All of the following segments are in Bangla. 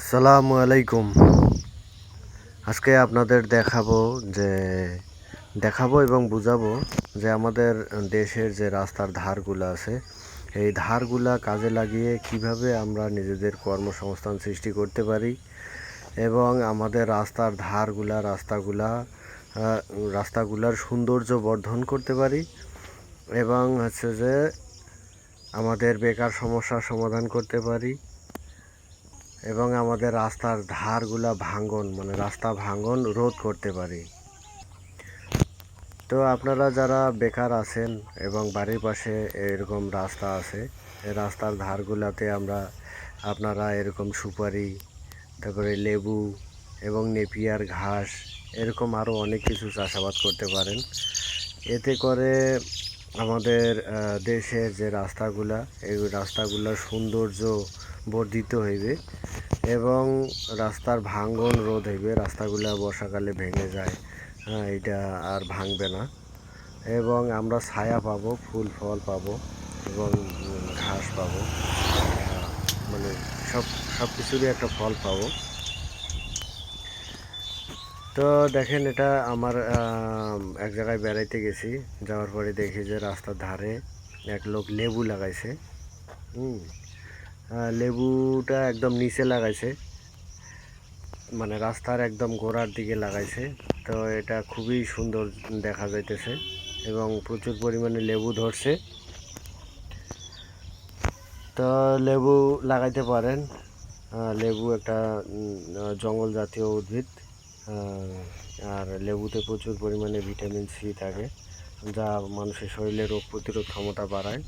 আসসালামু আলাইকুম। আজকে আপনাদের দেখাবো যে, দেখাবো এবং বুঝাবো যে আমাদের দেশের যে রাস্তার ধারগুলো আছে, এই ধারগুলা কাজে লাগিয়ে কীভাবে আমরা নিজেদের কর্মসংস্থান সৃষ্টি করতে পারি এবং আমাদের রাস্তার ধারগুলা, রাস্তাগুলা রাস্তাগুলার সৌন্দর্য বর্ধন করতে পারি এবং হচ্ছে যে আমাদের বেকার সমস্যার সমাধান করতে পারি। এবং আমাদের রাস্তার ধারগুলা ভাঙন মানে রাস্তা ভাঙন রোধ করতে পারি। তো আপনারা যারা বেকার আছেন এবং বাড়ির পাশে এরকম রাস্তা আছে, এই রাস্তার ধারগুলাতে আমরা, আপনারা এরকম সুপারি, তারপরে লেবু এবং নেপিয়ার ঘাস, এরকম আরও অনেক কিছু চাষাবাদ করতে পারেন। এতে করে আমাদের দেশের যে রাস্তাগুলা, এই রাস্তাগুলার সৌন্দর্য বর্ধিত হইবে এবং রাস্তার ভাঙ্গন রোধ হইবে। রাস্তাগুলো বর্ষাকালে ভেঙে যায়। হ্যাঁ এটা আর ভাঙবে না। এবং আমরা ছায়া পাবো, ফুল, ফল পাবো এবং ঘাস পাবো। মানে সব সব কিছুরই একটা ফল পাবো। তো দেখেন, এটা আমার এক জায়গায় বেড়াইতে গেছি। যাওয়ার পরে দেখি যে রাস্তার ধারে এক লোক লেবু লাগাইছে। হুম। লেবুটা একদম নিচে লাগাইছে। মানে রাস্তার একদম গোড়ার দিকে লাগাইছে। তো এটা খুবই সুন্দর দেখা যাইতেছে এবং প্রচুর পরিমাণে লেবু ধরছে। তো লেবু লাগাইতে পারেন। লেবু একটা জঙ্গল জাতীয় উদ্ভিদ। আর লেবুতে প্রচুর পরিমাণে ভিটামিন সি থাকে, যা মানুষের শরীরে রোগ প্রতিরোধ ক্ষমতা বাড়ায়।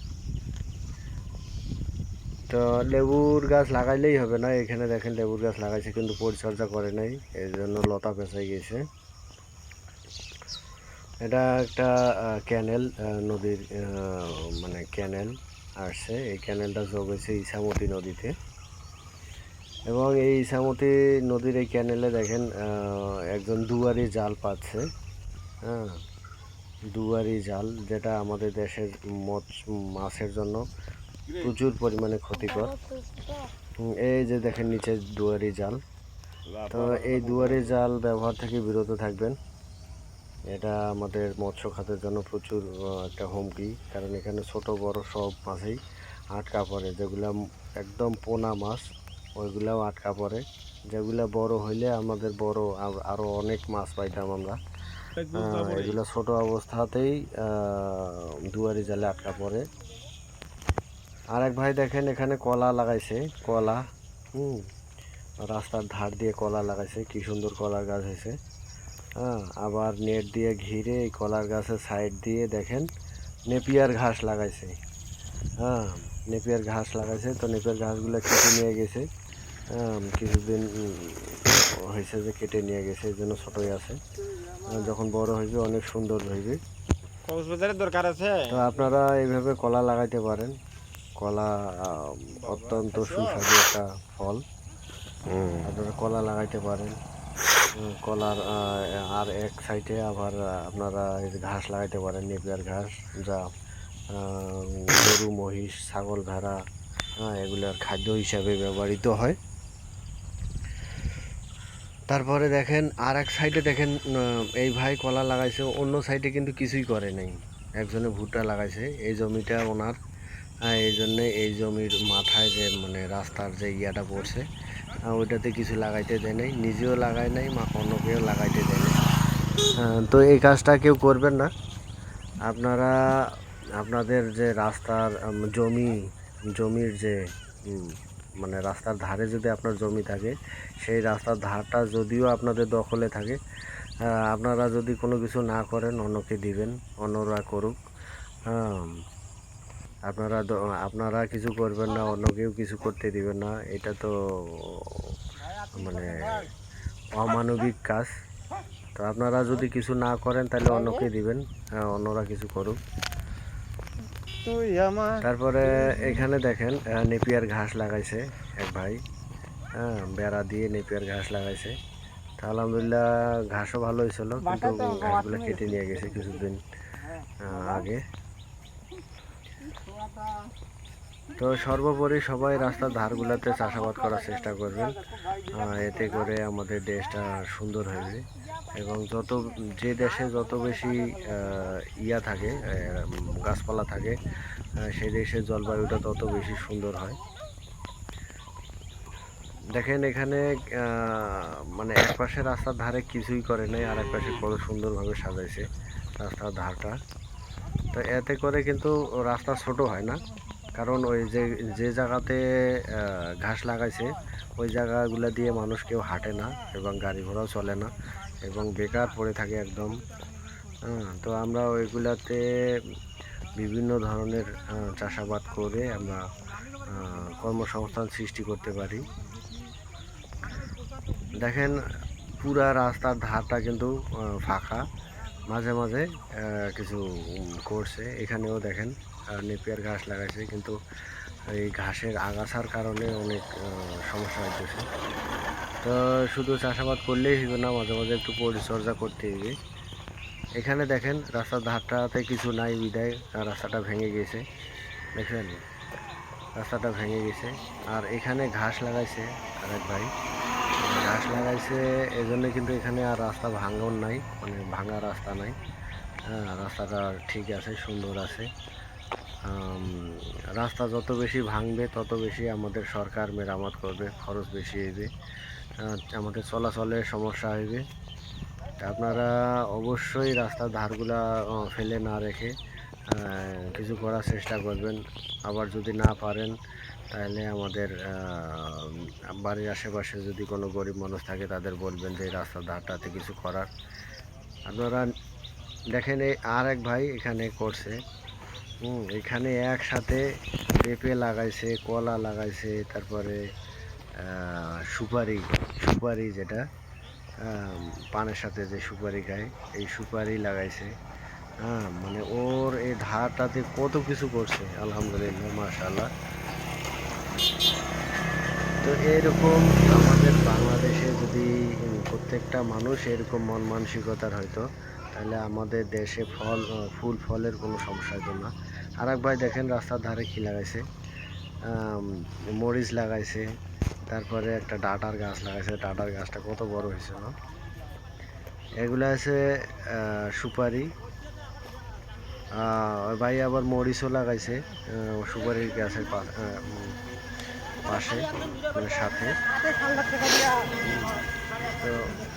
তো লেবুর গাছ লাগাইলেই হবে না, এখানে দেখেন লেবুর গাছ লাগাইছে, কিন্তু পরিচর্যা করে নাই এই জন্য লতা পেঁচাই গেছে। এটা একটা ক্যানেল নদীর মানে ক্যানেল আসছে, এই ক্যানেলটা যোগ হয়েছে ইসামতি নদীতে। এবং এই ইসামতি নদীর এই ক্যানেলে দেখেন একজন দুয়ারি জাল পাচ্ছে হ্যাঁ দুয়ারি জাল, যেটা আমাদের দেশের মাছের জন্য প্রচুর পরিমাণে ক্ষতিকর। এই যে দেখেন নিচে দুয়ারি জাল। তো এই দুয়ারি জাল ব্যবহার থেকে বিরত থাকবেন। এটা আমাদের মৎস্য খাতের জন্য প্রচুর একটা হুমকি। কারণ এখানে ছোট বড় সব মাছেই আটকা পড়ে। যেগুলা একদম পোনা মাছ ওইগুলাও আটকা পড়ে। যেগুলা বড় হইলে আমাদের বড় আর- আরও অনেক মাছ পাইতাম আমরা। এগুলো ছোট অবস্থাতেই দুয়ারি জালে আটকা পড়ে। আরেক ভাই দেখেন এখানে কলা লাগাইছে কলা হুম রাস্তার ধার দিয়ে কলা লাগাইছে কি সুন্দর কলার গাছ হয়েছে। হ্যাঁ আবার নেট দিয়ে ঘিরে এই কলার গাছের সাইড দিয়ে দেখেন নেপিয়ার ঘাস লাগাইছে। হ্যাঁ নেপিয়ার ঘাস লাগাইছে তো নেপিয়ার ঘাসগুলো কেটে নিয়ে গেছে। হ্যাঁ কিছুদিন হয়েছে যে কেটে নিয়ে গেছে এই জন্য ছোটোই আছে। যখন বড় হইবে অনেক সুন্দর হইবে। কক্সবাজারের দরকার আছে? তো আপনারা এইভাবে কলা লাগাইতে পারেন। কলা অত্যন্ত সুস্বাদু একটা ফল। আপনারা কলা লাগাইতে পারেন। কলার আর এক সাইডে আবার আপনারা ঘাস লাগাইতে পারেন, নেপিয়ার ঘাস, যা গরু, মহিষ, ছাগল, ভেড়া হ্যাঁ এগুলোর খাদ্য হিসাবে ব্যবহৃত হয়। তারপরে দেখেন আর এক সাইডে দেখেন এই ভাই কলা লাগাইছে, অন্য সাইডে কিন্তু কিছুই করে নাই। একজনে ভুট্টা লাগাইছে, এই জমিটা ওনার এই জন্যে এই জমির মাথায় যে মানে রাস্তার যে ইয়াটা পড়ছে ওইটাতে কিছু লাগাইতে দেয় নাই, নিজেও লাগায় নাই অন্যকেও লাগাইতে দেয় নাই। তো এই কাজটা কেউ করবেন না। আপনারা, আপনাদের যে রাস্তার জমি, জমির যে মানে রাস্তার ধারে যদি আপনার জমি থাকে, সেই রাস্তার ধারটা যদিও আপনাদের দখলে থাকে আপনারা যদি কোনো কিছু না করেন, অন্যকে দিবেন, অন্যরা করুক। হ্যাঁ আপনারা আপনারা কিছু করবেন না অন্য কেউ কিছু করতে দিবেন না। এটা তো মানে অমানবিক কাজ। তো আপনারা যদি কিছু না করেন তাহলে অন্যকে দিবেন। হ্যাঁ অন্যরা কিছু করুক। তারপরে এখানে দেখেন নেপিয়ার ঘাস লাগাইছে এক ভাই। হ্যাঁ বেড়া দিয়ে নেপিয়ার ঘাস লাগাইছে। তা আলহামদুলিল্লাহ ঘাসও ভালো হয়েছিল কিন্তু ঘাসগুলো কেটে নিয়ে গেছে কিছুদিন আগে। তো সর্বোপরি সবাই রাস্তার ধারগুলোতে চাষাবাদ করার চেষ্টা করবেন। এতে করে আমাদের দেশটা সুন্দর হবে এবং যত, যে দেশে যত বেশি ইয়া থাকে গাছপালা থাকে সেই দেশের জলবায়ুটা তত বেশি সুন্দর হয়। দেখেন এখানে মানে এক পাশে রাস্তার ধারে কিছুই করে নাই আর এক পাশে কত সুন্দরভাবে সাজাইছে রাস্তার ধারটা। তো এতে করে কিন্তু রাস্তা ছোট হয় না। কারণ ওই যে যে জায়গাতে ঘাস লাগাইছে ওই জায়গাগুলো দিয়ে মানুষ কেউ হাঁটে না এবং গাড়ি ঘোড়াও চলে না এবং বেকার পড়ে থাকে একদম। হ্যাঁ, তো আমরা ওইগুলাতে বিভিন্ন ধরনের চাষাবাদ করে আমরা কর্মসংস্থান সৃষ্টি করতে পারি। দেখেন পুরা রাস্তার ধারটা কিন্তু ফাঁকা। মাঝে মাঝে কিছু করছে। এখানেও দেখেন নেপিয়ার ঘাস লাগাইছে, কিন্তু এই ঘাসের আগাছার কারণে অনেক সমস্যা হইতেছে। তো শুধু চাষাবাদ করলেই হবে না, মাঝে মাঝে একটু পরিচর্যা করতে হবে এখানে দেখেন, রাস্তার ধারটাতে কিছু নাই বিদায় রাস্তাটা ভেঙে গেছে। দেখেন রাস্তাটা ভেঙে গেছে। আর এখানে ঘাস লাগাইছে আরেক ভাই। ঘাস লাগাইছে, এজন্য কিন্তু এখানে আর রাস্তা ভাঙন নাই মানে ভাঙা রাস্তা নাই। হ্যাঁ রাস্তাটা ঠিক আছে, সুন্দর আছে। রাস্তা যত বেশি ভাঙবে, তত বেশি আমাদের সরকার মেরামত করবে, খরচ বেশি হইবে আমাদের চলাচলের সমস্যা হইবে। আপনারা অবশ্যই রাস্তার ধারগুলা ফেলে না রেখে কিছু করার চেষ্টা করবেন। আবার যদি না পারেন, তাহলে আমাদের বাড়ির আশেপাশে যদি কোনো গরিব মানুষ থাকে, তাদের বলবেন যে রাস্তার ধারটাতে কিছু করার। আপনারা দেখেন, এই আর এক ভাই এখানে করছে। হুম, এখানে একসাথে পেঁপে লাগাইছে, কলা লাগাইছে, তারপরে সুপারি সুপারি যেটা পানের সাথে যে সুপারি খায়, এই সুপারি লাগাইছে। হ্যাঁ মানে ওর এই ধারটাতে কত কিছু করছে, আলহামদুলিল্লাহ মাশাল্লাহ তো এরকম আমাদের বাংলাদেশে যদি প্রত্যেকটা মানুষ এরকম মন মানসিকতার হয়তো, তাহলে আমাদের দেশে ফল ফুল, ফলের কোনো সমস্যা হতো না। আর এক ভাই দেখেন রাস্তার ধারে কি লাগাইছে? মরিচ লাগাইছে, তারপরে একটা ডাটার গাছ লাগাইছে। ডাটার গাছটা কত বড় হয়েছে, না? এগুলো আছে সুপারি। ভাই আবার মরিচও লাগাইছে সুপারির গাছের পাশে মানে সাথে। তো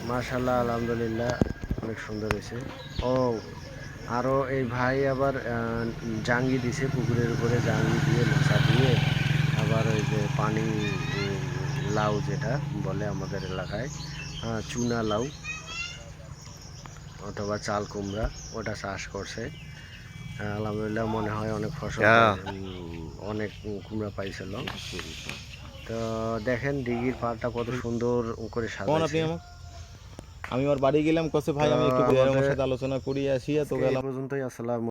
মাশাল্লাহ আলহামদুলিল্লাহ, অনেক সুন্দর হয়েছে। ও আরও এই ভাই আবার আহ, জাঙ্গি দিছে পুকুরের উপরে জাঙ্গি দিয়ে মশা দিয়ে। আবার ওই যে পানি লাউ যেটা বলে আমাদের এলাকায় চুনা লাউ অথবা চাল কুমড়া ওটা চাষ করছে। আলহামদুলিল্লাহ মনে হয় অনেক ফসল। অনেক কুমড়া পাইছিল তো দেখেন দিঘির পাড়টা কত সুন্দর করে আমাকে? আমি আমার বাড়ি গেলাম কসে ভাই আমি একটু সাথে আলোচনা করি আসিয়া তো গেলাম। পর্যন্তই আসসালাম